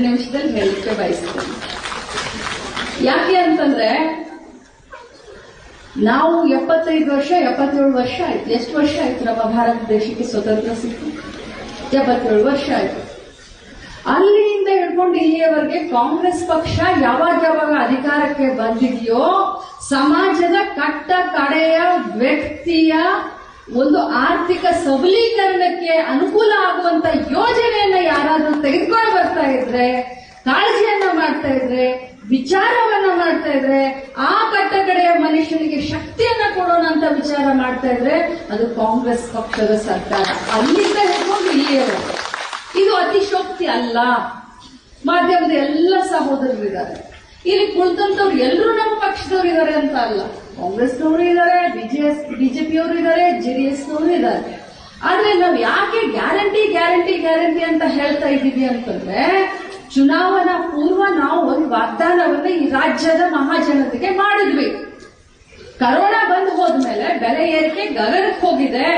ನಿಮಿಷದಲ್ಲಿ ಹೇಳಿಕೆ ಬಯಸ್ತೇನೆ. ಯಾಕೆ ಅಂತಂದ್ರೆ, ನಾವು ಎಪ್ಪತ್ತೈದು ವರ್ಷ, ಎಪ್ಪತ್ತೇಳು ವರ್ಷ ಆಯ್ತು. ಎಷ್ಟು ವರ್ಷ ಆಯ್ತು ನಮ್ಮ ಭಾರತ ದೇಶಕ್ಕೆ ಸ್ವತಂತ್ರ ಸಿಕ್ಕು ಎಪ್ಪತ್ತೇಳು ವರ್ಷ ಆಯ್ತು. ಅಲ್ಲಿಂದ ಹಿಡ್ಕೊಂಡು ಇಲ್ಲಿಯವರೆಗೆ ಕಾಂಗ್ರೆಸ್ ಪಕ್ಷ ಯಾವಾಗ ಯಾವಾಗ ಅಧಿಕಾರಕ್ಕೆ ಬಂದಿದೆಯೋ, ಸಮಾಜದ ಕಟ್ಟ ಕಡೆಯ ವ್ಯಕ್ತಿಯ ಒಂದು ಆರ್ಥಿಕ ಸಬಲೀಕರಣಕ್ಕೆ ಅನುಕೂಲ ಆಗುವಂತ ಯೋಜನೆಯನ್ನ ಯಾರಾದ್ರೂ ತೆಗೆದುಕೊಂಡು ಬರ್ತಾ ಇದ್ರೆ, ಕಾಳಜಿಯನ್ನ ಮಾಡ್ತಾ ಇದ್ರೆ, ವಿಚಾರವನ್ನ ಮಾಡ್ತಾ ಇದ್ರೆ, ಆ ಕಟ್ಟಕಡೆಯ ಮನುಷ್ಯನಿಗೆ ಶಕ್ತಿಯನ್ನ ಕೊಡೋಣ ಅಂತ ವಿಚಾರ ಮಾಡ್ತಾ ಇದ್ರೆ, ಅದು ಕಾಂಗ್ರೆಸ್ ಪಕ್ಷದ ಸರ್ಕಾರ. ಅಲ್ಲಿಂದ ಹಿಡ್ಕೊಂಡು ಇಲ್ಲಿಯವರು ಇದು ಅತಿಶೋಕ್ತಿ ಅಲ್ಲ. ಮಾಧ್ಯಮದ ಎಲ್ಲ ಸಹೋದರರಿದ್ದಾರೆ ಇಲ್ಲಿ ಕುಳಿತಂತವ್ರು ಎಲ್ಲರೂ ನಮ್ಮ ಪಕ್ಷದವ್ರು ಇದ್ದಾರೆ ಅಂತ ಅಲ್ಲ. ಕಾಂಗ್ರೆಸ್ನವರು ಇದ್ದಾರೆ ಬಿಜೆಎಸ್, ಬಿಜೆಪಿಯವರು ಇದ್ದಾರೆ ಜೆಡಿಎಸ್ನವರು ಇದ್ದಾರೆ ಆದ್ರೆ ನಾವು ಯಾಕೆ ಗ್ಯಾರಂಟಿ ಗ್ಯಾರಂಟಿ ಗ್ಯಾರಂಟಿ ಅಂತ ಹೇಳ್ತಾ ಇದ್ದೀವಿ ಅಂತಂದ್ರೆ, ಚುನಾವಣಾ ಪೂರ್ವ ನಾವು ಒಂದು ವಾಗ್ದಾನವನ್ನ ಈ ರಾಜ್ಯದ ಮಹಾಜನತೆಗೆ ಮಾಡಿದ್ವಿ. ಕರೋನಾ ಬಂದು ಹೋದ್ಮೇಲೆ ಬೆಲೆ ಏರಿಕೆ ಗಗನಕ್ಕೆ ಹೋಗಿದೆ.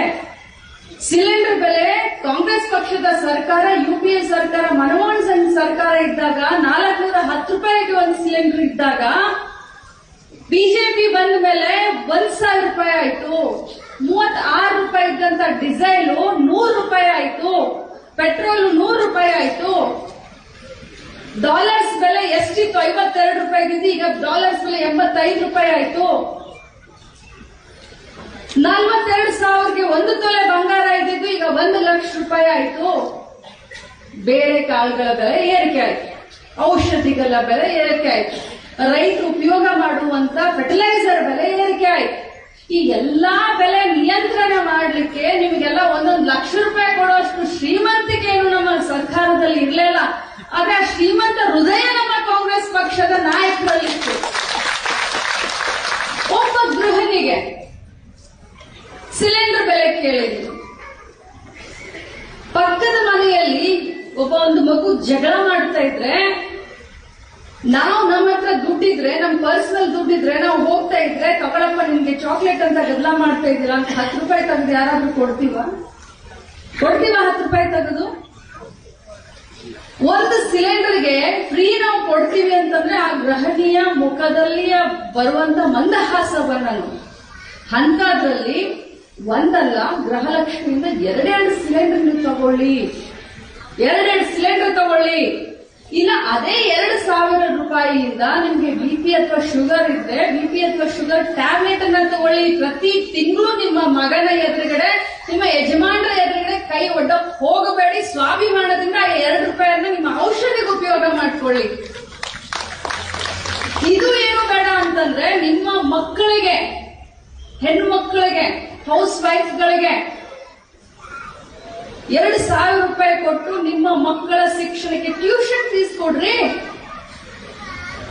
ಸಿಲಿಂಡರ್ ಬೆಲೆ ಕಾಂಗ್ರೆಸ್ ಪಕ್ಷದ ಸರ್ಕಾರ, ಯುಪಿಎ ಸರ್ಕಾರ, ಮನಮೋಹನ್ ಸಿಂಗ್ ಸರ್ಕಾರ ಇದ್ದಾಗ ನಾಲ್ಕನೂರ ಹತ್ತು ರೂಪಾಯಿಗೆ ಒಂದು ಸಿಲಿಂಡರ್ ಇದ್ದಾಗ ಬಿಜೆಪಿ ಬಂದ ಮೇಲೆ ಒಂದ್ ಸಾವಿರ ರೂಪಾಯಿ ಆಯ್ತು. ಮೂವತ್ ಆರು ರೂಪಾಯಿ ಇದ್ದಂತ ಡಿಸೈಲ್ ನೂರು ರೂಪಾಯಿ ಆಯ್ತು. ಪೆಟ್ರೋಲ್ ನೂರು ರೂಪಾಯಿ ಆಯ್ತು. ಡಾಲರ್ಸ್ ಬೆಲೆ ಎಷ್ಟಿತ್ತು? ಐವತ್ತೆರಡು ರೂಪಾಯಿ ಇದ್ದು ಈಗ ಡಾಲರ್ಸ್ ಬೆಲೆ ಎಂಬತ್ತೈದು ರೂಪಾಯಿ ಆಯ್ತು. ನಲ್ವತ್ತೆರಡು ಸಾವಿರಕ್ಕೆ ಒಂದು ತೊಲೆ ಬಂಗಾರ ಇದ್ದಿದ್ದು ಈಗ ಒಂದು ಲಕ್ಷ ರೂಪಾಯಿ ಆಯ್ತು. ಬೇರೆ ಕಾಳುಗಳ ಬೆಲೆ ಏರಿಕೆ ಆಯ್ತು. ಔಷಧಿಗಳ ಬೆಲೆ ಏರಿಕೆ ಆಯ್ತು. ರೈತರು ಉಪಯೋಗ ಮಾಡುವಂತ ಫರ್ಟಿಲೈಸರ್ ಬೆಲೆ ಏರಿಕೆ ಆಯ್ತು. ಈ ಎಲ್ಲಾ ಬೆಲೆ ನಿಯಂತ್ರಣ ಮಾಡಲಿಕ್ಕೆ ನಿಮಗೆಲ್ಲ ಒಂದೊಂದು ಲಕ್ಷ ರೂಪಾಯಿ ಕೊಡುವಷ್ಟು ಶ್ರೀಮಂತಿಕೆ ನಮ್ಮ ಸರ್ಕಾರದಲ್ಲಿ ಇರಲಿಲ್ಲ. ಆದ್ರೆ ಶ್ರೀಮಂತ ಹೃದಯ ನಮ್ಮ ಕಾಂಗ್ರೆಸ್ ಪಕ್ಷದ ನಾಯಕರಲ್ಲಿತ್ತು ಒಬ್ಬ ಗೃಹಿಣಿಗೆ ಸಿಲಿಂಡರ್ ಬೆಲೆ ಕೇಳಿದ್ರು ಪಕ್ಕದ ಮನೆಯಲ್ಲಿ ಒಬ್ಬ ಒಂದು ಮಗು ಜಗಳ ಮಾಡ್ತಾ ಇದ್ರೆ ನಾವು ನಮ್ಮ ಹತ್ರ ದುಡ್ಡಿದ್ರೆ, ನಮ್ ಪರ್ಸನಲ್ ದುಡ್ಡಿದ್ರೆ, ನಾವು ಹೋಗ್ತಾ ಇದ್ರೆ ತಗೊಳಪ್ಪ ನಿಮ್ಗೆ ಚಾಕ್ಲೇಟ್ ಅಂತ ಗದ್ದಲ ಮಾಡ್ತಾ ಇದ್ದೀರಾ ಅಂತ ಹತ್ತು ರೂಪಾಯಿ ತೆಗೆದು ಯಾರಾದ್ರೂ ಕೊಡ್ತೀವ? ಕೊಡ್ತೀವ ಹತ್ತು ರೂಪಾಯಿ ತೆಗೆದು? ಒಂದು ಸಿಲಿಂಡರ್ಗೆ ಫ್ರೀ ನಾವು ಕೊಡ್ತೀವಿ ಅಂತಂದ್ರೆ ಆ ಗೃಹಿಣಿಯ ಮುಖದಲ್ಲಿ ಬರುವಂತ ಮಂದಹಾಸವನ್ನ. ಅಂತದ್ರಲ್ಲಿ ಒಂದಲ್ಲ, ಗೃಹಲಕ್ಷ್ಮಿಯಿಂದ ಎರಡೆರಡು ಸಿಲಿಂಡರ್ ನೀವು ತಗೊಳ್ಳಿ. ಎರಡೆರಡು ಸಿಲಿಂಡರ್ ತಗೊಳ್ಳಿ. ಇಲ್ಲ ಅದೇ ಎರಡು ಸಾವಿರ ರೂಪಾಯಿಯಿಂದ ನಿಮ್ಗೆ ಬಿ ಪಿ ಅಥವಾ ಶುಗರ್ ಇದ್ರೆ ಬಿ ಪಿ ಅಥವಾ ಶುಗರ್ ಟ್ಯಾಬ್ಲೆಟ್ ಅನ್ನ ತಗೊಳ್ಳಿ. ಪ್ರತಿ ತಿಂಗಳು ನಿಮ್ಮ ಮಗನ ಎದುರುಗಡೆ, ನಿಮ್ಮ ಯಜಮಾನರ ಎದುರುಗಡೆ ಕೈ ಒಡ್ಡ ಹೋಗಬೇಡಿ. ಸ್ವಾಭಿಮಾನದಿಂದ ಆ ಎರಡು ರೂಪಾಯಿಯನ್ನ ನಿಮ್ಮ ಔಷಧಿಗೆ ಉಪಯೋಗ ಮಾಡ್ಕೊಳ್ಳಿ. ಇದು ಏನು ಬೇಡ ಅಂತಂದ್ರೆ ನಿಮ್ಮ ಮಕ್ಕಳಿಗೆ, ಹೆಣ್ಣು ಮಕ್ಕಳಿಗೆ ಹೌಸ್ ವೈಫ್ಗಳಿಗೆ ಎರಡು ಸಾವಿರ ರೂಪಾಯಿ ಕೊಟ್ಟು ನಿಮ್ಮ ಮಕ್ಕಳ ಶಿಕ್ಷಣಕ್ಕೆ ಟ್ಯೂಷನ್ ಫೀಸ್ ಕೊಡ್ರಿ.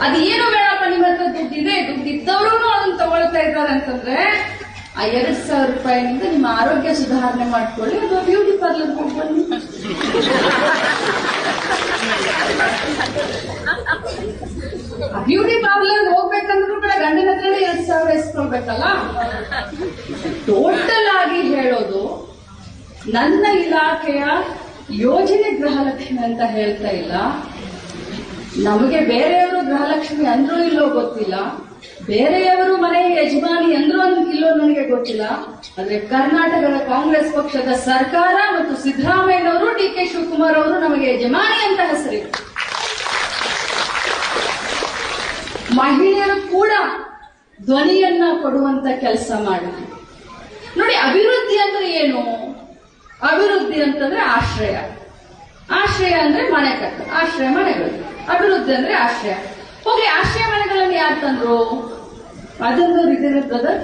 ಅದೇನು ಬೇಡಪ್ಪ, ನಿಮ್ಮ ಹತ್ರ ದುಡ್ಡಿದೆ, ದುಡ್ಡಿದ್ದವರು ಅದನ್ನ ತಗೊಳ್ತಾ ಇದ್ದಾರೆ ಅಂತಂದ್ರೆ, ಆ ಎರಡು ಸಾವಿರ ರೂಪಾಯಿನಿಂದ ನಿಮ್ಮ ಆರೋಗ್ಯ ಸುಧಾರಣೆ ಮಾಡ್ಕೊಳ್ಳಿ, ಅಥವಾ ಬ್ಯೂಟಿ ಪಾರ್ಲರ್ ಹೋಗ್ಬನ್ನಿ. ಬ್ಯೂಟಿ ಪಾರ್ಲರ್ ಹೋಗ್ಬೇಕಂದ್ರೂ ಕೂಡ ಗಂಡನ ಹತ್ರನೇ ಎರಡ್ ಸಾವಿರ ಇಸ್ಕೊಳ್ಬೇಕಲ್ಲ ಟೋಟಲ್ ಆಗಿ ಹೇಳೋದು ನನ್ನ ಇಲಾಖೆಯ ಯೋಜನೆ ಗೃಹಲಕ್ಷ್ಮಿ ಅಂತ ಹೇಳ್ತಾ ಇಲ್ಲ. ನಮಗೆ ಬೇರೆಯವರು ಗೃಹಲಕ್ಷ್ಮಿ ಅಂದ್ರೂ ಇಲ್ಲೋ ಗೊತ್ತಿಲ್ಲ. ಬೇರೆಯವರು ಮನೆ ಯಜಮಾನಿ ಅಂದ್ರೂ ಇಲ್ಲೋ ನನಗೆ ಗೊತ್ತಿಲ್ಲ. ಆದ್ರೆ ಕರ್ನಾಟಕದ ಕಾಂಗ್ರೆಸ್ ಪಕ್ಷದ ಸರ್ಕಾರ ಮತ್ತು ಸಿದ್ದರಾಮಯ್ಯನವರು ಡಿ ಕೆ ಶಿವಕುಮಾರ್ ಅವರು ನಮಗೆ ಯಜಮಾನಿ ಅಂತ ಹೆಸರಿದೆ ಮಹಿಳೆಯರು ಕೂಡ ಧ್ವನಿಯನ್ನ ಕೊಡುವಂತ ಕೆಲಸ ಮಾಡಿದ್ರು. ನೋಡಿ, ಅಭಿವೃದ್ಧಿ ಅಂದ್ರೆ ಏನು? ಅಭಿವೃದ್ಧಿ ಅಂತಂದ್ರೆ ಆಶ್ರಯ. ಆಶ್ರಯ ಅಂದ್ರೆ ಮನೆ ಕಟ್ಟು, ಆಶ್ರಯ ಮನೆಗಳು. ಅಭಿವೃದ್ಧಿ ಅಂದ್ರೆ ಆಶ್ರಯ. ಹೋಗ್ಲಿ, ಆಶ್ರಯ ಮನೆಗಳನ್ನು ಯಾರು ತಂದ್ರು? ಅದೊಂದು ಬ್ರದರ್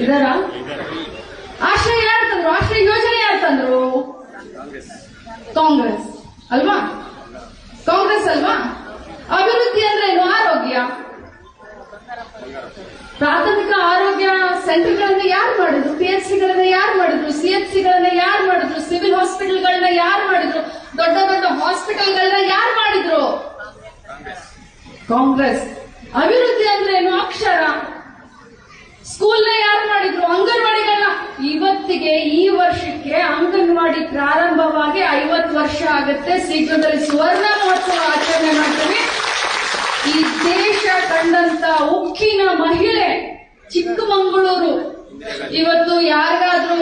ಇದರ ಆಶ್ರಯ ಯಾರು ತಂದ್ರು? ಆಶ್ರಯ ಯೋಜನೆ ಯಾರು ತಂದ್ರು? ಕಾಂಗ್ರೆಸ್. ಅಲ್ವಾ ಕಾಂಗ್ರೆಸ್ ಅಲ್ವಾ ಅಭಿವೃದ್ಧಿ ಅಂದ್ರೆ ಏನು ಆರೋಗ್ಯ ಪ್ರಾಥಮಿಕ ಆರೋಗ್ಯ ಸೆಂಟರ್ಗಳನ್ನ ಯಾರು ಮಾಡಿದ್ರು ಪಿ ಎಚ್ ಸಿಗಳನ್ನ ಯಾರು ಮಾಡಿದ್ರು ಸಿ ಎಚ್ ಸಿಗಳನ್ನ ಯಾರು ಮಾಡಿದ್ರು ಸಿವಿಲ್ ಹಾಸ್ಪಿಟಲ್ಗಳನ್ನ ಯಾರು ಮಾಡಿದ್ರು ದೊಡ್ಡ ದೊಡ್ಡ ಹಾಸ್ಪಿಟಲ್ಗಳನ್ನ ಯಾರು ಮಾಡಿದ್ರು ಕಾಂಗ್ರೆಸ್. ಅಭಿವೃದ್ಧಿ ಅಂದ್ರೆ ಏನು ಅಕ್ಷರ? ಸ್ಕೂಲ್ನ ಯಾರು ಮಾಡಿದ್ರು? ಅಂಗನವಾಡಿಗಳನ್ನ. ಇವತ್ತಿಗೆ ಈ ವರ್ಷಕ್ಕೆ ಅಂಗನವಾಡಿ ಪ್ರಾರಂಭವಾಗಿ ಐವತ್ತು ವರ್ಷ ಆಗುತ್ತೆ. ಶೀಘ್ರದಲ್ಲಿ ಸುವರ್ಣ ಮಹೋತ್ಸವ ಆಚರಣೆ ಮಾಡ್ತೀವಿ. ಈ ದೇಶ ಕಂಡಂತ ಉಕ್ಕಿನ ಮಹಿಳೆ ಚಿಕ್ಕಮಂಗಳೂರು. ಇವತ್ತು ಯಾರಿಗಾದ್ರೂ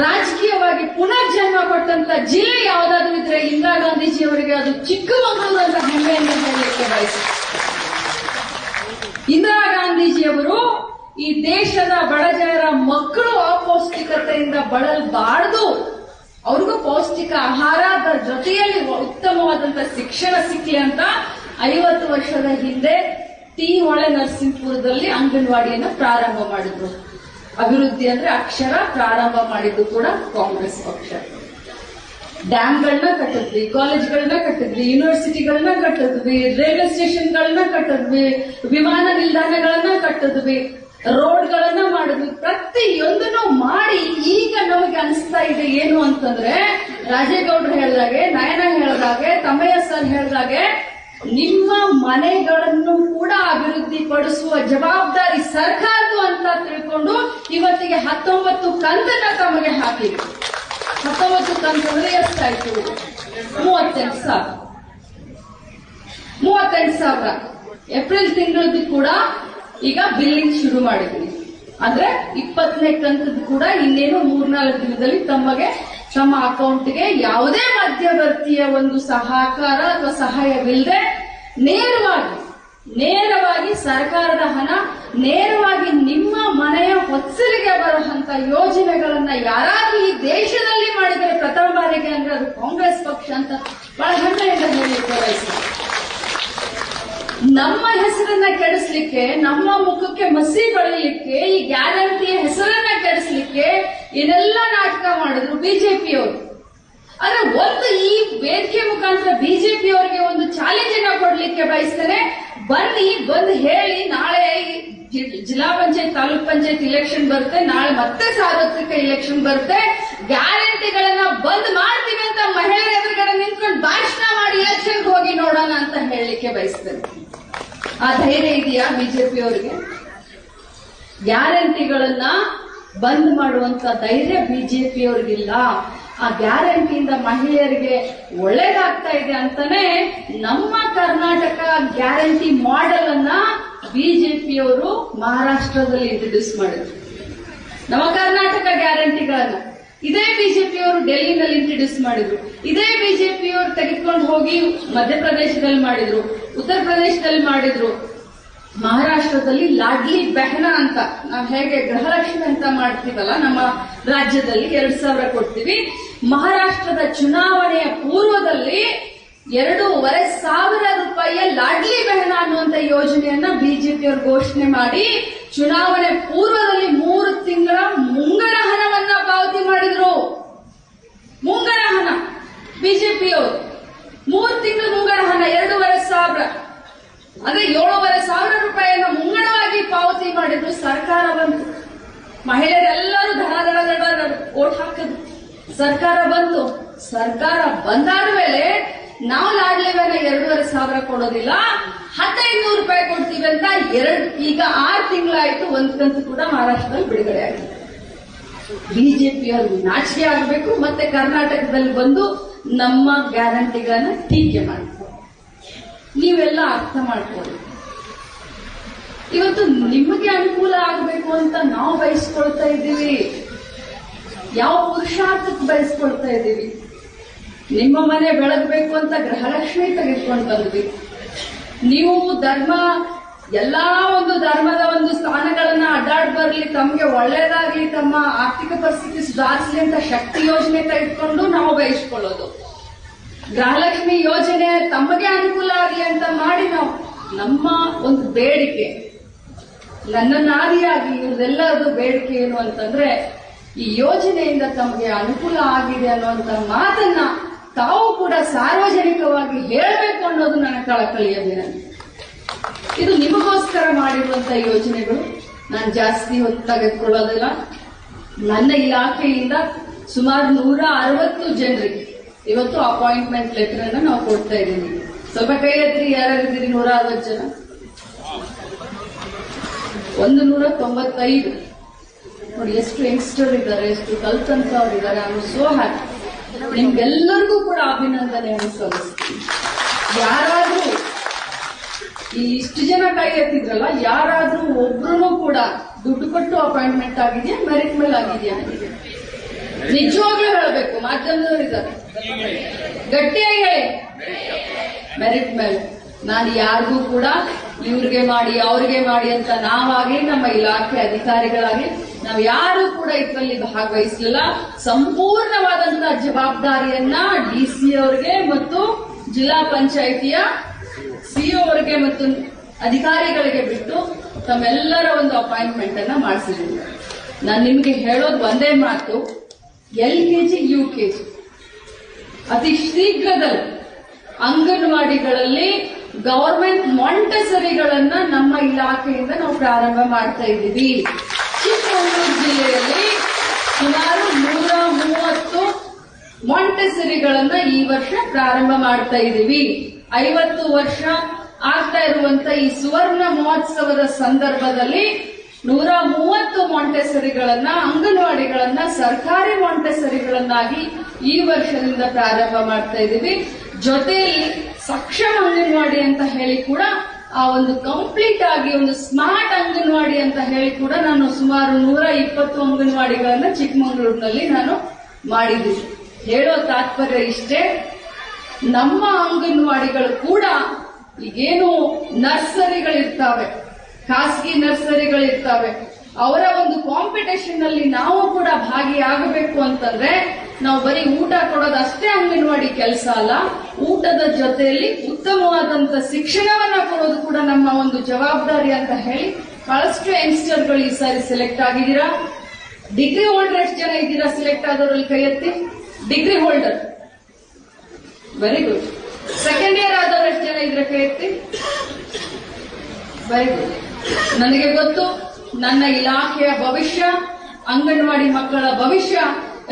ರಾಜಕೀಯವಾಗಿ ಪುನರ್ಜನ್ಮ ಕೊಟ್ಟಂತ ಜಿಲ್ಲೆ ಯಾವ್ದಾದ್ರು ಇದ್ರೆ ಇಂದಿರಾ ಗಾಂಧೀಜಿ ಅವರಿಗೆ ಅದು ಚಿಕ್ಕಮಗಳೂರು ಅಂತ ಹೆಮ್ಮೆಯನ್ನು ಹೇಳಲಿಕ್ಕೆ ಬಯಸ್ತೀನಿ. ಇಂದಿರಾ ಗಾಂಧೀಜಿಯವರು ಈ ದೇಶದ ಬಡಜನರ ಮಕ್ಕಳು ಅಪೌಷ್ಟಿಕತೆಯಿಂದ ಬಳಲಬಾರದು. ಅವ್ರಿಗೂ ಪೌಷ್ಟಿಕ ಆಹಾರದ ಜೊತೆಯಲ್ಲಿ ಉತ್ತಮವಾದಂತ ಶಿಕ್ಷಣ ಸಿಕ್ಕಲಿ ಅಂತ ಐವತ್ತು ವರ್ಷದ ಹಿಂದೆ ಟಿ ಹೊಳೆ ನರಸಿಂಹಪುರದಲ್ಲಿ ಅಂಗನವಾಡಿಯನ್ನು ಪ್ರಾರಂಭ ಮಾಡಿದ್ರು. ಅಭಿವೃದ್ಧಿ ಅಂದ್ರೆ ಅಕ್ಷರ ಪ್ರಾರಂಭ ಮಾಡಿದ್ದು ಕೂಡ ಕಾಂಗ್ರೆಸ್ ಪಕ್ಷ. ಡ್ಯಾಮ್ಗಳನ್ನ ಕಟ್ಟಿದ್ವಿ, ಕಾಲೇಜ್ಗಳನ್ನ ಕಟ್ಟಿದ್ವಿ ಯೂನಿವರ್ಸಿಟಿಗಳನ್ನ ಕಟ್ಟಿದ್ವಿ ರೈಲ್ವೆ ಸ್ಟೇಷನ್ಗಳನ್ನ ಕಟ್ಟಿದ್ವಿ, ವಿಮಾನ ನಿಲ್ದಾಣಗಳನ್ನ ಕಟ್ಟಿದ್ವಿ ರೋಡ್ಗಳನ್ನ ಮಾಡಿದ್ವಿ. ಪ್ರತಿಯೊಂದನ್ನು ಮಾಡಿ ಈಗ ನಮಗೆ ಅನಿಸ್ತಾ ಇದೆ ಏನು ಅಂತಂದ್ರೆ, ರಾಜೇಗೌಡರು ಹೇಳ್ದಾಗೆ ನಯನ ಹೇಳ್ದಾಗೆ ತಮ್ಮಯ್ಯ ಸರ್ ಹೇಳ್ದಾಗೆ ನಿಮ್ಮ ಮನೆಗಳನ್ನು ಕೂಡ ಅಭಿವೃದ್ಧಿ ಪಡಿಸುವ ಜವಾಬ್ದಾರಿ ಸರ್ಕಾರದ್ದು ಅಂತ ತಿಳ್ಕೊಂಡು ಇವತ್ತಿಗೆ ಹತ್ತೊಂಬತ್ತು ಕಂತನ್ನ ತಮಗೆ ಹಾಕಿದೆ ಹತ್ತೊಂಬತ್ತು ಕಂತಂದ್ರೆ ಎಷ್ಟಾಯ್ತು ಮೂವತ್ತೆಂಟು ಸಾವಿರ. ಮೂವತ್ತೆಂಟು ಸಾವಿರ. ಏಪ್ರಿಲ್ ತಿಂಗಳದ್ದು ಕೂಡ ಈಗ ಬಿಲ್ಲಿಂಗ್ ಶುರು ಮಾಡಿದ್ವಿ. ಅಂದ್ರೆ ಇಪ್ಪತ್ತನೇ ಕಂತದ್ದು ಕೂಡ ಇನ್ನೇನು ಮೂರ್ನಾಲ್ಕು ದಿನದಲ್ಲಿ ತಮಗೆ ತಮ್ಮ ಅಕೌಂಟ್ಗೆ ಯಾವುದೇ ಮಧ್ಯವರ್ತಿಯ ಒಂದು ಸಹಕಾರ ಅಥವಾ ಸಹಾಯವಿಲ್ಲದೆ ನೇರವಾಗಿ ನೇರವಾಗಿ ಸರ್ಕಾರದ ಹಣ, ನೇರವಾಗಿ ನಿಮ್ಮ ಮನೆಯ ಹೊತ್ತಲಿಗೆ ಬರುವಂತ ಯೋಜನೆಗಳನ್ನ ಯಾರಾದ್ರೂ ಈ ದೇಶದಲ್ಲಿ ಮಾಡಿದರೆ ಪ್ರಥಮ ಬಾರಿಗೆ ಅಂದ್ರೆ ಅದು ಕಾಂಗ್ರೆಸ್ ಪಕ್ಷ ಅಂತ ಬಹಳ ಹೆಮ್ಮೆಯಿಂದ ಹೇಳಿ ನಮ್ಮ ಹೆಸರನ್ನ ಕೆಡಿಸ್ಲಿಕ್ಕೆ, ನಮ್ಮ ಮುಖಕ್ಕೆ ಮಸಿ ಬಳಿಲಿಕ್ಕೆ, ಈ ಗ್ಯಾರಂಟಿಯ ಹೆಸರನ್ನ ಕೆಡಿಸ್ಲಿಕ್ಕೆ ಇದೆಲ್ಲ ನಾಟಕ ಮಾಡಿದ್ರು ಬಿಜೆಪಿಯವರು. ಆದ್ರೆ ಒಂದು ಈ ವೇದಿಕೆ ಮುಖಾಂತರ ಬಿಜೆಪಿಯವರಿಗೆ ಒಂದು ಚಾಲೆಂಜ್ ಅನ್ನ ಕೊಡ್ಲಿಕ್ಕೆ ಬಯಸ್ತೇನೆ ಬನ್ನಿ, ಬಂದು ಹೇಳಿ, ನಾಳೆ ಜಿಲ್ಲಾ ಪಂಚಾಯತ್, ತಾಲೂಕ್ ಪಂಚಾಯತ್ ಇಲೆಕ್ಷನ್ ಬರುತ್ತೆ, ನಾಳೆ ಮತ್ತೆ ಸಾರ್ವತ್ರಿಕ ಇಲೆಕ್ಷನ್ ಬರುತ್ತೆ. ಗ್ಯಾರಂಟಿಗಳನ್ನ ಬಂದ್ ಮಾಡ್ತೀವಿ ಅಂತ ಮಹಿಳೆಯರ ಎದುರುಗಡೆ ನಿಂತ್ಕೊಂಡು ಭಾಷಣ ಮಾಡಿ ಇಲೆಕ್ಷನ್ ಹೋಗಿ ನೋಡೋಣ ಅಂತ ಹೇಳಲಿಕ್ಕೆ ಬಯಸ್ತೇನೆ. ಆ ಧೈರ್ಯ ಇದೆಯಾ ಬಿಜೆಪಿ ಅವರಿಗೆ? ಗ್ಯಾರಂಟಿಗಳನ್ನ ಬಂದ್ ಮಾಡುವಂತ ಧೈರ್ಯ ಬಿಜೆಪಿ ಅವ್ರಿಗಿಲ್ಲ. ಆ ಗ್ಯಾರಂಟಿಯಿಂದ ಮಹಿಳೆಯರಿಗೆ ಒಳ್ಳೇದಾಗ್ತಾ ಇದೆ ಅಂತಾನೆ ನಮ್ಮ ಕರ್ನಾಟಕ ಗ್ಯಾರಂಟಿ ಮಾಡೆಲ್ ಅನ್ನ ಬಿಜೆಪಿಯವರು ಮಹಾರಾಷ್ಟ್ರದಲ್ಲಿ ಇಂಟ್ರೊಡ್ಯೂಸ್ ಮಾಡಿದ್ರು. ನಮ್ಮ ಕರ್ನಾಟಕ ಗ್ಯಾರಂಟಿಗಳನ್ನ. ಇದೇ ಬಿಜೆಪಿಯವರು ಡೆಲ್ಲಿನಲ್ಲಿ ಇಂಟ್ರೊಡ್ಯೂಸ್ ಮಾಡಿದ್ರು. ಇದೇ ಬಿಜೆಪಿಯವರು ತೆಗೆದುಕೊಂಡು ಹೋಗಿ ಮಧ್ಯಪ್ರದೇಶದಲ್ಲಿ ಮಾಡಿದ್ರು. ಉತ್ತರ ಪ್ರದೇಶದಲ್ಲಿ ಮಾಡಿದ್ರು. ಮಹಾರಾಷ್ಟ್ರದಲ್ಲಿ ಲಾಡ್ಲಿ ಬೆಹನ ಅಂತ, ನಾವು ಹೇಗೆ ಗೃಹಲಕ್ಷ್ಮಿ ಅಂತ ಮಾಡ್ತೀವಲ್ಲ, ನಮ್ಮ ರಾಜ್ಯದಲ್ಲಿ ಎರಡ್ ಸಾವಿರ ಕೊಡ್ತೀವಿ. ಮಹಾರಾಷ್ಟ್ರದ ಚುನಾವಣೆಯ ಪೂರ್ವದಲ್ಲಿ ಎರಡೂವರೆ ಸಾವಿರ ರೂಪಾಯಿಯ ಲಾಡ್ಲಿ ಬೆಹನ ಅನ್ನುವಂತ ಯೋಜನೆಯನ್ನ ಬಿಜೆಪಿಯವರು ಘೋಷಣೆ ಮಾಡಿ ಚುನಾವಣೆ ಪೂರ್ವದಲ್ಲಿ ಮೂರು ತಿಂಗಳ ಮುಂಗಡ ಹಣವನ್ನ ಪಾವತಿ ಮಾಡಿದ್ರು. ಮುಂಗಡ ಹಣ. ಬಿಜೆಪಿಯವರು ಮೂರು ತಿಂಗಳ ಮುಂಗಡ ಹಣ, ಎರಡೂವರೆ ಸಾವಿರ. ಅಂದ್ರೆ ಏಳೂವರೆ ಸಾವಿರ ರೂಪಾಯಿಯನ್ನು ಮುಂಗಡವಾಗಿ ಪಾವತಿ ಮಾಡಿದ್ರು ಸರ್ಕಾರ ಬಂತು ಮಹಿಳೆಯರೆಲ್ಲರೂ ಧನ ಓಟ್ ಹಾಕಿದ್ರು ಸರ್ಕಾರ ಬಂತು. ಸರ್ಕಾರ ಬಂದಾದ ಮೇಲೆ ನಾವು ಲಾಡ್ಲೇವನ್ನ ಎರಡೂವರೆ ಸಾವಿರ ಕೊಡೋದಿಲ್ಲ. ಹದಿನೈದು ರೂಪಾಯಿ ಕೊಡ್ತೀವಿ ಅಂತ ಎರಡು, ಈಗ ಆರು ತಿಂಗಳಾಯ್ತು, ಒಂದ್ ಕಂತು ಕೂಡ ಮಹಾರಾಷ್ಟ್ರದಲ್ಲಿ ಬಿಡುಗಡೆ ಆಗಿದೆ. ಬಿಜೆಪಿಯವರು ನಾಚಿಕೆ ಆಗಬೇಕು, ಮತ್ತೆ ಕರ್ನಾಟಕದಲ್ಲಿ ಬಂದು ನಮ್ಮ ಗ್ಯಾರಂಟಿಗಳನ್ನ ಟೀಕೆ ಮಾಡಬೇಕು. ನೀವೆಲ್ಲ ಅರ್ಥ ಮಾಡ್ಕೊಳ್ಳಿ. ಇವತ್ತು ನಿಮಗೆ ಅನುಕೂಲ ಆಗಬೇಕು ಅಂತ ನಾವು ಬಯಸ್ಕೊಳ್ತಾ ಇದ್ದೀವಿ. ಯಾವ ಪುರುಷಾರ್ಥಕ್ಕೆ ಬಯಸ್ಕೊಳ್ತಾ ಇದ್ದೀವಿ? ನಿಮ್ಮ ಮನೆ ಬೆಳಗಬೇಕು ಅಂತ ಗೃಹಲಕ್ಷ್ಮಿ ತೆಗೆದುಕೊಂಡು ಬಂದ್ವಿ. ನೀವು ಧರ್ಮ, ಎಲ್ಲಾ ಒಂದು ಧರ್ಮದ ಒಂದು ಸ್ಥಾನಗಳನ್ನ ಅಡ್ಡಾಡ್ ಬರ್ಲಿ, ತಮ್ಗೆ ಒಳ್ಳೇದಾಗ್ಲಿ, ತಮ್ಮ ಆರ್ಥಿಕ ಪರಿಸ್ಥಿತಿ ಸುಧಾರಿಸಲಿ ಅಂತ ಶಕ್ತಿ ಯೋಜನೆ ತೆಗೆದುಕೊಂಡು ನಾವು ಬಯಸ್ಕೊಳ್ಳೋದು. ಗೃಹಲಕ್ಷ್ಮಿ ಯೋಜನೆ ತಮಗೆ ಅನುಕೂಲ ಆಗ್ಲಿ ಅಂತ ಮಾಡಿ ನಾವು, ನಮ್ಮ ಒಂದು ಬೇಡಿಕೆ. ನನ್ನ ನಾರಿಯಾಗಿ ಇವ್ರದೆಲ್ಲರದು ಬೇಡಿಕೆ ಏನು ಅಂತಂದ್ರೆ ಈ ಯೋಜನೆಯಿಂದ ತಮಗೆ ಅನುಕೂಲ ಆಗಿದೆ ಅನ್ನುವಂತ ಮಾತನ್ನ ತಾವು ಕೂಡ ಸಾರ್ವಜನಿಕವಾಗಿ ಹೇಳಬೇಕು ಅನ್ನೋದು ನನ್ನ ಕಳಕಳಿಯ ಇದು ನಿಮಗೋಸ್ಕರ ಮಾಡಿರುವಂತ ಯೋಜನೆಗಳು. ನಾನು ಜಾಸ್ತಿ ಹೊತ್ತು ತೆಗೆದುಕೊಳ್ಳೋದಿಲ್ಲ ನನ್ನ ಇಲಾಖೆಯಿಂದ ಸುಮಾರು ನೂರ ಅರವತ್ತು ಜನರಿಗೆ ಇವತ್ತು ಅಪಾಯಿಂಟ್ಮೆಂಟ್ ಲೆಟರ್ ಅನ್ನ ನಾವು ಕೊಡ್ತಾ ಇದ್ದೀನಿ ಸ್ವಲ್ಪ ಕೈ ಎತ್ತಿ ಯಾರಿದ್ದೀರಿ ನೂರ ಅರವತ್ತು ಜನ. ಒಂದು ನೂರ ತೊಂಬತ್ತೈದು. ನೋಡಿ, ಎಷ್ಟು ಯಂಗ್ಸ್ಟರ್ ಇದ್ದಾರೆ, ಎಷ್ಟು ಕಲ್ತಂತವ್ರು ಇದ್ದಾರೆ ನಾನು ಸೋ ಹ್ಯಾಪಿ ನಿಮ್ಗೆಲ್ಲರಿಗೂ ಕೂಡ ಅಭಿನಂದನೆಯನ್ನು ಸಲ್ಲಿಸ್ತೀನಿ ಯಾರಾದ್ರೂ ಈ ಇಷ್ಟು ಜನ ಕೈ ಎತ್ತಿದ್ರಲ್ಲ, ಯಾರಾದ್ರೂ ಒಬ್ರು ಕೂಡ ದುಡ್ಡು ಕೊಟ್ಟು ಅಪಾಯಿಂಟ್ಮೆಂಟ್ ಆಗಿದೆಯಾ ಮೆರಿಟ್ ಮೇಲೆ ಆಗಿದೆಯಾ? ನಿಜವಾಗ್ಲೂ ಹೇಳಬೇಕು, ಮಾಧ್ಯಮದವ್ರು ಇದ್ದಾರೆ. ಗಟ್ಟಿಯಾಗಿ ಹೇಳಿ. ಮೆರಿಟ್ ಮೇಲೆ. ನಾನು ಯಾರಿಗೂ ಕೂಡ ಇವ್ರಿಗೆ ಮಾಡಿ, ಅವ್ರಿಗೆ ಮಾಡಿ ಅಂತ ನಾವಾಗಿ ನಮ್ಮ ಇಲಾಖೆ ಅಧಿಕಾರಿಗಳಾಗಿ ನಾವು ಯಾರು ಕೂಡ ಇದರಲ್ಲಿ ಭಾಗವಹಿಸಲಿಲ್ಲ. ಸಂಪೂರ್ಣವಾದಂತಹ ಜವಾಬ್ದಾರಿಯನ್ನ ಡಿ ಸಿ ಅವರಿಗೆ ಮತ್ತು ಜಿಲ್ಲಾ ಪಂಚಾಯಿತಿಯ ಸಿಇಒ ಅವರಿಗೆ ಮತ್ತು ಅಧಿಕಾರಿಗಳಿಗೆ ಬಿಟ್ಟು ತಮ್ಮೆಲ್ಲರ ಒಂದು ಅಪಾಯಿಂಟ್ಮೆಂಟ್ ಅನ್ನ ಮಾಡಿಸಿದ್ದೀನಿ ನಾನು ನಿಮಗೆ ಹೇಳೋದು ಒಂದೇ ಮಾತು, L K G, U K G. ಅತಿ ಶೀಘ್ರದಲ್ಲಿ ಅಂಗನವಾಡಿಗಳಲ್ಲಿ ಗವರ್ಮೆಂಟ್ ಮಾಂಟೆಸರಿಗಳನ್ನ ನಮ್ಮ ಇಲಾಖೆಯಿಂದ ನಾವು ಪ್ರಾರಂಭ ಮಾಡ್ತಾ ಇದ್ದೀವಿ. ಚಿಕ್ಕಮಗಳೂರು ಜಿಲ್ಲೆಯಲ್ಲಿ ಸುಮಾರು ನೂರ ಮೂವತ್ತು ಮೊಂಟೆಸರಿಗಳನ್ನ ಈ ವರ್ಷ ಪ್ರಾರಂಭ ಮಾಡ್ತಾ ಇದ್ದೀವಿ ಐವತ್ತು ವರ್ಷ ಆಗ್ತಾ ಇರುವಂತ ಈ ಸುವರ್ಣ ಮಹೋತ್ಸವದ ಸಂದರ್ಭದಲ್ಲಿ ನೂರ ಮೂವತ್ತು ಮೊಂಟೆಸರಿಗಳನ್ನ, ಅಂಗನವಾಡಿಗಳನ್ನ, ಸರ್ಕಾರಿ ಮೊಂಟೆಸರಿಗಳನ್ನಾಗಿ ಈ ವರ್ಷದಿಂದ ಪ್ರಾರಂಭ ಮಾಡ್ತಾ ಇದ್ದೀವಿ ಜೊತೆಯಲ್ಲಿ ಸಕ್ಷಮ ಅಂಗನವಾಡಿ ಅಂತ ಹೇಳಿ ಕೂಡ ಆ ಒಂದು ಕಂಪ್ಲೀಟ್ ಆಗಿ ಒಂದು ಸ್ಮಾರ್ಟ್ ಅಂಗನವಾಡಿ ಅಂತ ಹೇಳಿ ಕೂಡ ನಾನು ಸುಮಾರು ನೂರ ಇಪ್ಪತ್ತು ಅಂಗನವಾಡಿಗಳನ್ನ ಚಿಕ್ಕಮಗಳೂರಿನಲ್ಲಿ ನಾನು ಮಾಡಿದ್ದೀನಿ ಹೇಳೋ ತಾತ್ಪರ್ಯ ಇಷ್ಟೇ, ನಮ್ಮ ಅಂಗನವಾಡಿಗಳು ಕೂಡ ಈಗೇನು ನರ್ಸರಿಗಳಿರ್ತಾವೆ, ಖಾಸಗಿ ನರ್ಸರಿಗಳಿರ್ತಾವೆ. ಅವರ ಒಂದು ಕಾಂಪಿಟೇಷನ್ ಅಲ್ಲಿ ನಾವು ಕೂಡ ಭಾಗಿಯಾಗಬೇಕು ಅಂತಂದ್ರೆ ನಾವು ಬರೀ ಊಟ ಕೊಡೋದು ಅಷ್ಟೇ ಅಂಗನವಾಡಿ ಕೆಲಸ ಅಲ್ಲ ಊಟದ ಜೊತೆಯಲ್ಲಿ ಉತ್ತಮವಾದಂತ ಶಿಕ್ಷಣವನ್ನ ಕೊಡೋದು ಕೂಡ ನಮ್ಮ ಒಂದು ಜವಾಬ್ದಾರಿ ಅಂತ ಹೇಳಿ ಬಹಳಷ್ಟು ಯಂಗ್ಸ್ಟರ್ಗಳು ಈ ಸಾರಿ ಸೆಲೆಕ್ಟ್ ಆಗಿದ್ದೀರಾ? ಡಿಗ್ರಿ ಹೋಲ್ಡರ್ ಎಷ್ಟು ಜನ ಇದ್ದೀರಾ ಸೆಲೆಕ್ಟ್ ಆದವರಲ್ಲಿ ಕೈ ಎತ್ತಿ? Degree holder very good second year ಆದವರು ಎಷ್ಟು ಜನ ಇದ್ರೆ ಕೈ ಎತ್ತಿ? ವೆರಿ ಗುಡ್ ನನಗೆ ಗೊತ್ತು, ನನ್ನ ಇಲಾಖೆಯ ಭವಿಷ್ಯ, ಅಂಗನವಾಡಿ ಮಕ್ಕಳ ಭವಿಷ್ಯ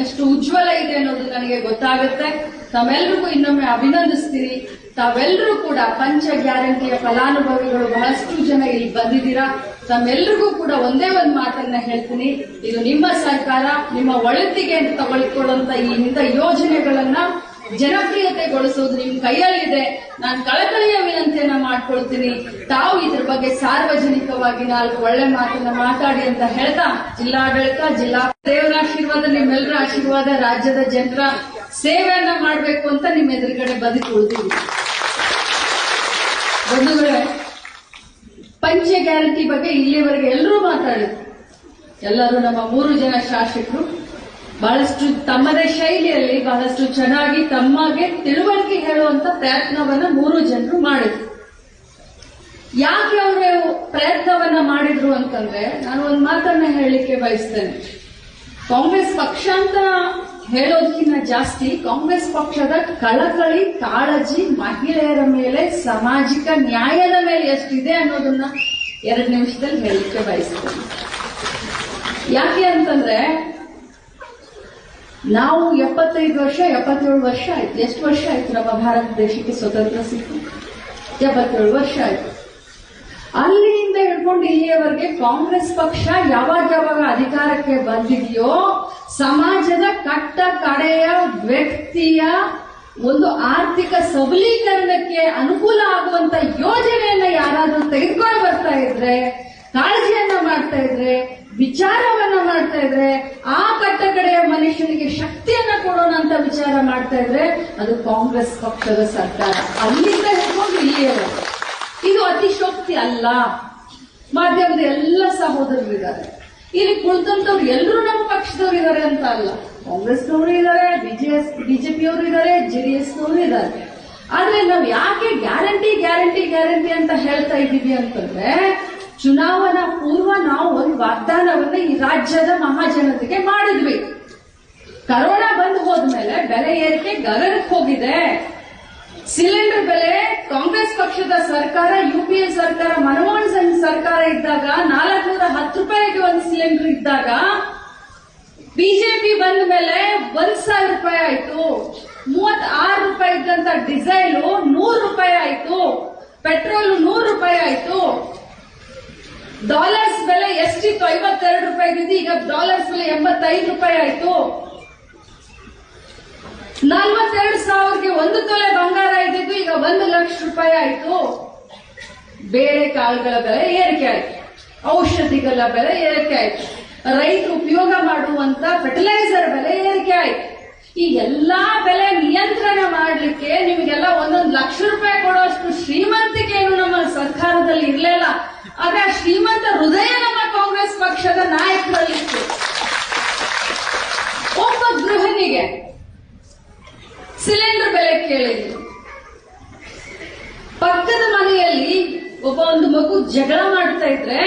ಎಷ್ಟು ಉಜ್ವಲ ಇದೆ ಅನ್ನೋದು ನನಗೆ ಗೊತ್ತಾಗುತ್ತೆ. ತಾವೆಲ್ಲರಿಗೂ ಇನ್ನೊಮ್ಮೆ ಅಭಿನಂದಿಸ್ತೀರಿ ತಾವೆಲ್ಲರೂ ಕೂಡ ಪಂಚ ಗ್ಯಾರಂಟಿಯ ಫಲಾನುಭವಿಗಳು ಬಹಳಷ್ಟು ಜನ ಇಲ್ಲಿ ಬಂದಿದ್ದೀರಾ. ತಮ್ಮೆಲ್ರಿಗೂ ಕೂಡ ಒಂದೇ ಒಂದು ಮಾತನ್ನ ಹೇಳ್ತೀನಿ. ಇದು ನಿಮ್ಮ ಸರ್ಕಾರ, ನಿಮ್ಮ ಒಳಿತಿಗೆ ತಗೊಳ್ಕೊಳ್ಳುವಂತ ಈ ಇಂಥ ಯೋಜನೆಗಳನ್ನ ಜನಪ್ರಿಯತೆಗೊಳಿಸೋದು ನಿಮ್ ಕೈಯಲ್ಲಿದೆ. ನಾನು ಕಳಕಳಿಯ ವಿನಂತಿಯನ್ನ ಮಾಡ್ಕೊಳ್ತೀನಿ. ತಾವು ಇದ್ರ ಬಗ್ಗೆ ಸಾರ್ವಜನಿಕವಾಗಿ ನಾಲ್ಕು ಒಳ್ಳೆ ಮಾತನ್ನ ಮಾತಾಡಿ ಅಂತ ಹೇಳ್ತಾ, ಜಿಲ್ಲಾಡಳಿತ, ಜಿಲ್ಲಾ ದೇವರ ಆಶೀರ್ವಾದ ನಿಮ್ಮೆಲ್ಲರ ಆಶೀರ್ವಾದ, ರಾಜ್ಯದ ಜನರ ಸೇವೆಯನ್ನ ಮಾಡ್ಬೇಕು ಅಂತ ನಿಮ್ಮ ಎದುರುಗಡೆ ಬದುಕೊಳ್ತೀನಿ ಬಂಧುಗಳೇ, ಪಂಚ ಗ್ಯಾರಂಟಿ ಬಗ್ಗೆ ಇಲ್ಲಿವರೆಗೆ ಎಲ್ಲರೂ ಮಾತಾಡಿದ್ರು ಎಲ್ಲರೂ ನಮ್ಮ ಮೂರು ಜನ ಶಾಸಕರು ಬಹಳಷ್ಟು ತಮ್ಮದೇ ಶೈಲಿಯಲ್ಲಿ, ಬಹಳಷ್ಟು ಚೆನ್ನಾಗಿ ತಮ್ಮಗೆ ತಿಳುವಳಿಕೆ ಹೇಳುವಂತ ಪ್ರಯತ್ನವನ್ನ ಮೂರು ಜನರು ಮಾಡಿದ್ರು. ಯಾಕೆ ಅವರು ಪ್ರಯತ್ನವನ್ನ ಮಾಡಿದ್ರು ಅಂತಂದ್ರೆ, ನಾನು ಒಂದು ಮಾತನ್ನ ಹೇಳಲಿಕ್ಕೆ ಬಯಸ್ತೇನೆ. ಕಾಂಗ್ರೆಸ್ ಪಕ್ಷ ಅಂತ ಹೇಳೋದಕ್ಕಿಂತ ಜಾಸ್ತಿ, ಕಾಂಗ್ರೆಸ್ ಪಕ್ಷದ ಕಳಕಳಿ, ಕಾಳಜಿ ಮಹಿಳೆಯರ ಮೇಲೆ, ಸಾಮಾಜಿಕ ನ್ಯಾಯದ ಮೇಲೆ ಎಷ್ಟಿದೆ ಅನ್ನೋದನ್ನ ಎರಡು ನಿಮಿಷದಲ್ಲಿ ಹೇಳಲಿಕ್ಕೆ ಬಯಸ್ತೇನೆ. ಯಾಕೆ ಅಂತಂದ್ರೆ ನಾವು ಎಪ್ಪತ್ತೈದು ವರ್ಷ, ಎಪ್ಪತ್ತೇಳು ವರ್ಷ ಆಯ್ತು. ಎಷ್ಟು ವರ್ಷ ಆಯ್ತು ನಮ್ಮ ಭಾರತ ದೇಶಕ್ಕೆ ಸ್ವತಂತ್ರ ಸಿಕ್ಕು? ಎಪ್ಪತ್ತೇಳು ವರ್ಷ ಆಯ್ತು. ಅಲ್ಲಿಂದ ಹಿಡ್ಕೊಂಡು ಇಲ್ಲಿಯವರೆಗೆ ಕಾಂಗ್ರೆಸ್ ಪಕ್ಷ ಯಾವಾಗ ಯಾವಾಗ ಅಧಿಕಾರಕ್ಕೆ ಬಂದಿದೆಯೋ, ಸಮಾಜದ ಕಟ್ಟ ಕಡೆಯ ವ್ಯಕ್ತಿಯ ಒಂದು ಆರ್ಥಿಕ ಸಬಲೀಕರಣಕ್ಕೆ ಅನುಕೂಲ ಆಗುವಂತ ಯೋಜನೆಯನ್ನ ಯಾರಾದ್ರೂ ತೆಗೆದುಕೊಂಡು ಬರ್ತಾ ಇದ್ರೆ, ಕಾಳಜಿಯನ್ನ ಮಾಡ್ತಾ ಇದ್ರೆ ವಿಚಾರವನ್ನ ಮಾಡ್ತಾ ಇದ್ರೆ, ಆ ಕಟ್ಟಕಡೆಯ ಮನುಷ್ಯನಿಗೆ ಶಕ್ತಿಯನ್ನ ಕೊಡೋಣ ವಿಚಾರ ಮಾಡ್ತಾ ಇದ್ರೆ, ಅದು ಕಾಂಗ್ರೆಸ್ ಪಕ್ಷದ ಸರ್ಕಾರ. ಅಲ್ಲಿಂದ ಹಿಡ್ಕೊಂಡು ಇಲ್ಲಿಯವರು ಇದು ಅತಿಶೋಕ್ತಿ ಅಲ್ಲ. ಮಾಧ್ಯಮದ ಎಲ್ಲ ಸಹೋದರರು ಇದ್ದಾರೆ. ಇಲ್ಲಿ ಕುಳಿತಂತವ್ರು ಎಲ್ಲರೂ ನಮ್ಮ ಪಕ್ಷದವ್ರು ಇದ್ದಾರೆ ಅಂತ ಅಲ್ಲ. ಕಾಂಗ್ರೆಸ್ನವರು ಇದ್ದಾರೆ, ಬಿಜೆಎಸ್, ಬಿಜೆಪಿಯವರು ಇದ್ದಾರೆ ಎಸ್ನವರು ಇದ್ದಾರೆ. ಆದ್ರೆ ನಾವು ಯಾಕೆ ಗ್ಯಾರಂಟಿ ಗ್ಯಾರಂಟಿ ಗ್ಯಾರಂಟಿ ಅಂತ ಹೇಳ್ತಾ ಇದ್ದೀವಿ ಅಂತಂದ್ರೆ ಚುನಾವಣಾ ಪೂರ್ವ ನಾವು ಒಂದು ವಾಗ್ದಾನವನ್ನ ಈ ರಾಜ್ಯದ ಮಹಾಜನತೆಗೆ ಮಾಡಿದ್ವಿ. ಕರೋನಾ ಬಂದ್ ಹೋದ್ಮೇಲೆ ಬೆಲೆ ಏರಿಕೆ ಗಗನಕ್ಕೆ ಹೋಗಿದೆ. ಸಿಲಿಂಡರ್ ಬೆಲೆ ಕಾಂಗ್ರೆಸ್ ಪಕ್ಷದ ಸರ್ಕಾರ ಯುಪಿಎ ಸರ್ಕಾರ, ಮನಮೋಹನ್ ಸಿಂಗ್ ಸರ್ಕಾರ ಇದ್ದಾಗ ನಾಲ್ಕನೂರ ಹತ್ತು ರೂಪಾಯಿಗೆ ಒಂದು ಸಿಲಿಂಡರ್ ಇದ್ದಾಗ ಬಿಜೆಪಿ ಬಂದ ಮೇಲೆ ಒಂದ್ ಸಾವಿರ ರೂಪಾಯಿ ಆಯ್ತು. ಮೂವತ್ ಆರು ರೂಪಾಯಿ ಇದ್ದಂತ ಡೀಸೆಲ್ ನೂರು ರೂಪಾಯಿ ಆಯ್ತು. ಪೆಟ್ರೋಲ್ ನೂರು ರೂಪಾಯಿ ಆಯ್ತು. ಡಾಲರ್ಸ್ ಬೆಲೆ ಎಷ್ಟಿತ್ತು? ಐವತ್ತೆರಡು ರೂಪಾಯಿ ಇದ್ದಿದ್ದು ಈಗ ಡಾಲರ್ಸ್ ಬೆಲೆ ಎಂಬತ್ತೈದು ರೂಪಾಯಿ ಆಯ್ತು. ನಲ್ವತ್ತೆರಡು ಸಾವಿರಕ್ಕೆ ಒಂದು ತೊಲೆ ಬಂಗಾರ ಇದ್ದಿದ್ದು ಈಗ ಒಂದು ಲಕ್ಷ ರೂಪಾಯಿ ಆಯ್ತು. ಬೇರೆ ಕಾಳುಗಳ ಬೆಲೆ ಏರಿಕೆ ಆಯ್ತು. ಔಷಧಿಗಳ ಬೆಲೆ ಏರಿಕೆ ಆಯ್ತು. ರೈತರು ಉಪಯೋಗ ಮಾಡುವಂತ ಫರ್ಟಿಲೈಸರ್ ಬೆಲೆ ಏರಿಕೆ ಆಯ್ತು. ಈ ಎಲ್ಲಾ ಬೆಲೆ ನಿಯಂತ್ರಣ ಮಾಡಲಿಕ್ಕೆ ನಿಮಗೆಲ್ಲ ಒಂದೊಂದು ಲಕ್ಷ ರೂಪಾಯಿ ಕೊಡುವಷ್ಟು ಶ್ರೀಮಂತಿಕೆ ಏನು ನಮ್ಮ ಸರ್ಕಾರದಲ್ಲಿ ಇರಲಿಲ್ಲ. ಆದ್ರೆ ಆ ಶ್ರೀಮಂತ ಹೃದಯ ನಮ್ಮ ಕಾಂಗ್ರೆಸ್ ಪಕ್ಷದ ನಾಯಕರಲ್ಲಿತ್ತು ಒಬ್ಬ ಗೃಹಿಣಿಗೆ ಸಿಲಿಂಡರ್ ಬೆಲೆ ಕೇಳಿದ್ರು ಪಕ್ಕದ ಮನೆಯಲ್ಲಿ ಒಬ್ಬ ಒಂದು ಮಗು ಜಗಳ ಮಾಡ್ತಾ ಇದ್ರೆ